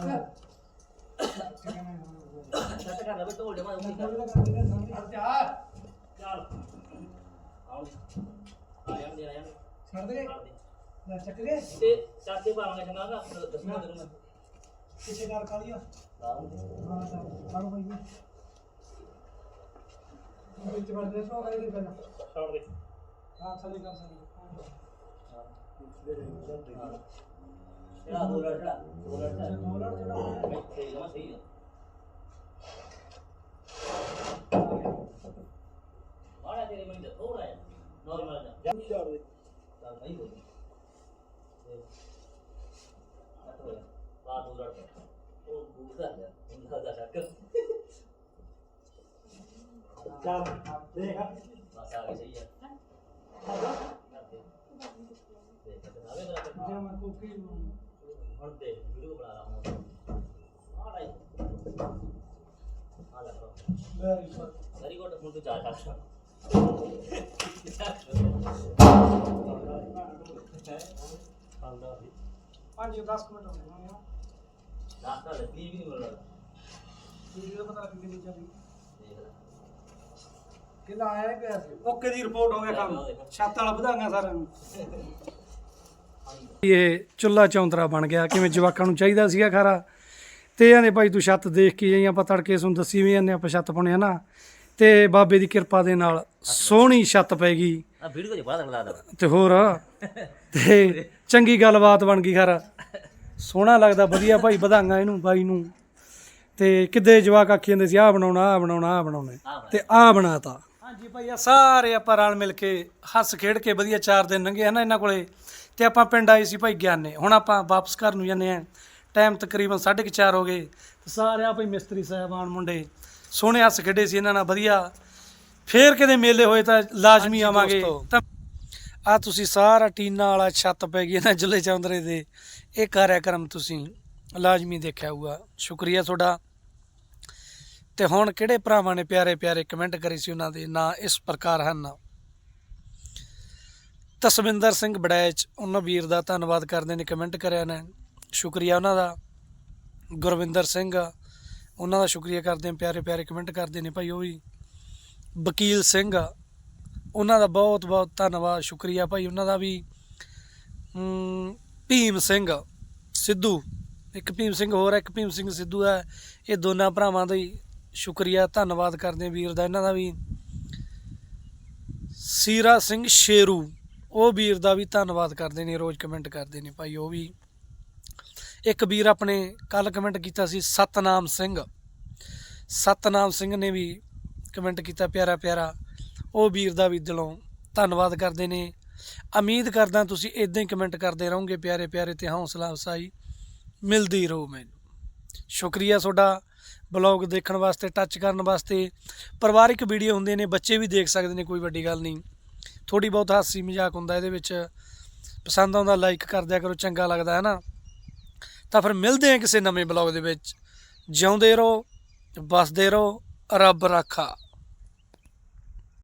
ਸੱਟ ਕਰ ਲੈ ਬਈ ਢੋਲ ਦੇ ਮੈਂ ਉੱਥੇ ਕਰ ਚੱਲ ਆਓ ਆ ਜਾਂਦੇ ਆ ਜਾਂਦੇ ਛੱਡ ਦੇ ਕਰ ਦੇ ਲੈ ਚੱਕ ਦੇ ਤੇ ਚੱਕ ਕੇ ਪਾਵਾਂਗੇ ਚੰਗਾ ਨਾ ਦੱਸਣਾ ਤੈਨੂੰ ਮੈਂ ਪਿੱਛੇ ਕਰ ਕਾਲੀਆ ਲਾਉਂਗੇ ਹਾਂ ਤਾਂ ਕਾਲੋ ਭਾਈ ਵਿੱਚ ਵੜ ਦੇ ਆਏ ਦੇ ਪਹਿਲਾਂ ਛੱਡ ਦੇ ਹਾਂ ਸਕਦੇ ਜਿਹੜਾ ਦੋ ਦੋ ਦੋ ਲੜ ਜਿਹੜਾ ਸਹੀ ਜਮਾ ਸਹੀ ਹੈ ਮਾੜਾ ਤੇਰੇ ਮੈਨੂੰ ਤਾਂ ਥੋੜਾ ਹੈ ਨਾਰਮਲ ਜਾ ਜਦ ਛੱਡ ਦੇ। ਚੱਲ ਸਹੀ ਹੋ ਤੇ ਹੋਇਆ ਬਾਤ ਦੋ ਲੜਕਾ ਉਹ ਦੂਸਰਾ ਹੈ ਉਹਨਾਂ ਦਾ ਸ਼ੱਕ ਚੱਲ ਦੇਖ। ਬਸ ਆ ਗਈ ਸਹੀ ਹੈ। ਦੇਖ ਤੇ ਆਵੇ ਮੇਰਾ ਜੇ ਕੰਮ ਮੈਂ ਕੋਕੀ ਹੁਣ ਦੇ ਵੀਡੀਓ ਬਣਾ ਰਹਾ ਹੂੰ ਆ ਰਾਈ ਆ ਲੈ ਵੈਰੀ ਗੁੱਡ ਵੈਰੀ ਗੁੱਡ ਹੁਣ ਤੂੰ ਚਾਹ ਚੱਕ। ਫਲਦਾ ਸੀ 5 10 ਮਿੰਟ ਹੋ ਗਏ ਹਾਂ ਦਾਤਾ ਲੱਗੀ ਵੀ ਨਹੀਂ ਮਿਲਦਾ ਵੀਡੀਓ ਪਤਾ ਲੱਗ ਕਿੰਨੀ ਚੱਲੀ। ਦੇਖ ਲੈ। ਕਿੰਨਾ ਆਇਆ ਹੀ ਪਿਆ ਸੀ। ਓਕੇ ਦੀ ਰਿਪੋਰਟ ਹੋ ਗਿਆ ਕੰਮ। ਛੱਤ ਵਾਲਾ ਵਧਾਈਆਂ ਸਾਰਿਆਂ ਨੂੰ। <laughs> ਇਹ ਚੁੱਲਾ ਚੌਂਤਰਾ ਬਣ ਗਿਆ ਕਿਵੇਂ ਜਵਾਕਾਂ ਨੂੰ ਚਾਹੀਦਾ ਸੀਗਾ ਖਾਰਾ। ਤੇ ਕਹਿੰਦੇ ਭਾਈ ਤੂੰ ਛੱਤ ਦੇਖ ਕੇ ਜਾਈ ਆਪਾਂ ਤੜਕੇ ਤੁਹਾਨੂੰ ਦੱਸੀ ਵੀ ਜਾਂਦੇ ਆਪਾਂ ਛੱਤ ਪਾਉਣੇ ਆ ਨਾ। ਤੇ ਬਾਬੇ ਦੀ ਕਿਰਪਾ ਦੇ ਨਾਲ ਸੋਹਣੀ ਛੱਤ ਪੈ ਗਈ। ਆ ਵੀਡੀਓ ਚ ਬੜਾ ਲੱਗਦਾ ਤੇ ਹੋਰ ਤੇ ਚੰਗੀ ਗੱਲਬਾਤ ਬਣ ਗਈ ਖਰਾ। ਸੋਹਣਾ ਲੱਗਦਾ ਵਧੀਆ ਭਾਈ ਵਧਾਈਆਂ ਇਹਨੂੰ ਬਾਈ ਨੂੰ। ਤੇ ਕਿੱਦੇ ਜਵਾਕ ਆਖੀ ਜਾਂਦੇ ਸੀ ਆਹ ਬਣਾਉਣਾ ਆਹ ਬਣਾਉਣਾ ਆਹ ਬਣਾਉਣਾ। ਆ ਤੇ ਆਹ ਬਣਾਤਾ। ਹਾਂਜੀ ਭਾਈ ਆ ਸਾਰੇ ਆਪਾਂ ਰਲ ਮਿਲ ਕੇ ਹੱਸ ਖੇਡ ਕੇ ਵਧੀਆ ਚਾਰ ਦਿਨ ਲੰਘੇ ਹਨਾ ਇਹਨਾਂ ਕੋਲੇ। ਤੇ ਆਪਾਂ ਪਿੰਡ ਆਏ ਸੀ ਭਾਈ ਗਿਆਨੇ। ਹੁਣ ਆਪਾਂ ਵਾਪਸ ਘਰ ਨੂੰ ਜਾਂਦੇ ਆ ਟਾਈਮ ਤਕਰੀਬਨ 4:30 ਹੋ ਗਏ। ਤੇ ਸਾਰੇ ਆ ਭਾਈ ਮਿਸਤਰੀ ਸਾਹਿਬਾਨ ਮੁੰਡੇ ਸੋਹਣੇ ਹੱਸ ਖੇਡੇ ਸੀ ਇਹਨਾਂ ਨਾਲ ਵਧੀਆ। ਫੇਰ ਕਿਤੇ ਮੇਲੇ ਹੋਏ ਤਾਂ ਲਾਜ਼ਮੀ ਆਵਾਂਗੇ। ਤਾਂ ਆ ਤੁਸੀਂ ਸਾਰਾ ਟੀਨਾ ਵਾਲਾ ਛੱਤ ਪੈ ਗਈ ਨਾ ਜੁਲੇ ਚੌਂਦਰੇ ਦੇ। ਇਹ ਕਾਰਿਆਕਰਮ ਤੁਸੀਂ ਲਾਜ਼ਮੀ ਦੇਖਿਆ ਹੋਊਗਾ। ਸ਼ੁਕਰੀਆ ਤੁਹਾਡਾ। ਤੇ ਹੁਣ ਕਿਹੜੇ ਭਰਾਵਾਂ ਨੇ ਪਿਆਰੇ ਪਿਆਰੇ ਕਮੈਂਟ ਕਰੀ ਸੀ ਉਹਨਾਂ ਦੇ ਨਾਂ ਇਸ ਪ੍ਰਕਾਰ ਹਨ। ਤਸਵਿੰਦਰ ਸਿੰਘ ਬੜੈਚ, ਉਹਨਾਂ ਵੀਰ ਦਾ ਧੰਨਵਾਦ ਕਰਦੇ ਨੇ ਕਮੈਂਟ ਕਰਿਆ ਨੇ। ਸ਼ੁਕਰੀਆ ਉਹਨਾਂ ਦਾ। ਗੁਰਵਿੰਦਰ ਸਿੰਘ, ਉਹਨਾਂ ਦਾ ਸ਼ੁਕਰੀਆ ਕਰਦੇ ਨੇ ਪਿਆਰੇ ਪਿਆਰੇ ਕਮੈਂਟ ਕਰਦੇ ਨੇ ਭਾਈ ਉਹ ਵੀ। ਵਕੀਲ ਸਿੰਘ, ਉਹਨਾਂ ਦਾ ਬਹੁਤ ਬਹੁਤ ਧੰਨਵਾਦ, ਸ਼ੁਕਰੀਆ ਭਾਈ ਉਹਨਾਂ ਦਾ ਵੀ। ਭੀਮ ਸਿੰਘ, ਸਿੱਧੂ, ਇੱਕ ਭੀਮ ਸਿੰਘ ਹੋਰ ਹੈ, ਇੱਕ ਭੀਮ ਸਿੰਘ ਸਿੱਧੂ ਹੈ। ਇਹ ਦੋਨਾਂ ਭਰਾਵਾਂ ਦਾ ਹੀ ਸ਼ੁਕਰੀਆ, ਧੰਨਵਾਦ ਕਰਦੇ ਵੀਰ ਦਾ, ਇਹਨਾਂ ਦਾ ਵੀ। ਸੀਰਾ ਸਿੰਘ ਸ਼ੇਰੂ ਉਹ ਵੀਰ ਦਾ ਵੀ ਧੰਨਵਾਦ ਕਰਦੇ ਨੇ, ਰੋਜ਼ ਕਮੈਂਟ ਕਰਦੇ ਨੇ ਭਾਈ, ਉਹ ਵੀ। ਇੱਕ ਵੀਰ ਆਪਣੇ ਕੱਲ ਕਮੈਂਟ ਕੀਤਾ ਸੀ, ਸਤਨਾਮ ਸਿੰਘ। ਸਤਨਾਮ ਸਿੰਘ ਨੇ ਵੀ ਕਮੈਂਟ ਕੀਤਾ, ਪਿਆਰਾ ਪਿਆਰਾ। ਉਹ ਵੀਰ ਦਾ ਵੀ ਦਿਲੋਂ ਧੰਨਵਾਦ ਕਰਦੇ ਨੇ। ਉਮੀਦ ਕਰਦਾ ਤੁਸੀਂ ਇਦਾਂ ਹੀ ਕਮੈਂਟ ਕਰਦੇ ਰਹੋਗੇ, ਪਿਆਰੇ ਪਿਆਰੇ, ਤੇ ਹੌਸਲਾ ਅਫਸਾਈ ਮਿਲਦੀ ਰਹੋ ਮੈਨੂੰ। ਸ਼ੁਕਰੀਆ ਤੁਹਾਡਾ ਬਲੌਗ ਦੇਖਣ ਵਾਸਤੇ ਟੱਚ ਕਰਨ ਵਾਸਤੇ। ਪਰਿਵਾਰਿਕ ਵੀਡੀਓ ਹੁੰਦੇ ਨੇ, ਬੱਚੇ ਵੀ ਦੇਖ ਸਕਦੇ ਨੇ, ਕੋਈ ਵੱਡੀ ਗੱਲ ਨਹੀਂ। ਥੋੜੀ ਬਹੁਤ ਹਾਸੀ ਮਜ਼ਾਕ ਹੁੰਦਾ ਇਹਦੇ ਵਿੱਚ। ਪਸੰਦ ਆਉਂਦਾ ਲਾਈਕ ਕਰ ਦਿਆ ਕਰੋ, ਚੰਗਾ ਲੱਗਦਾ, ਹੈ ਨਾ? ਤਾਂ ਫਿਰ ਮਿਲਦੇ ਹਾਂ ਕਿਸੇ ਨਵੇਂ ਬਲੌਗ ਦੇ ਵਿੱਚ। ਜਿਉਂਦੇ ਰਹੋ ਬਸਦੇ ਰਹੋ, ਰੱਬ ਰਾਖਾ।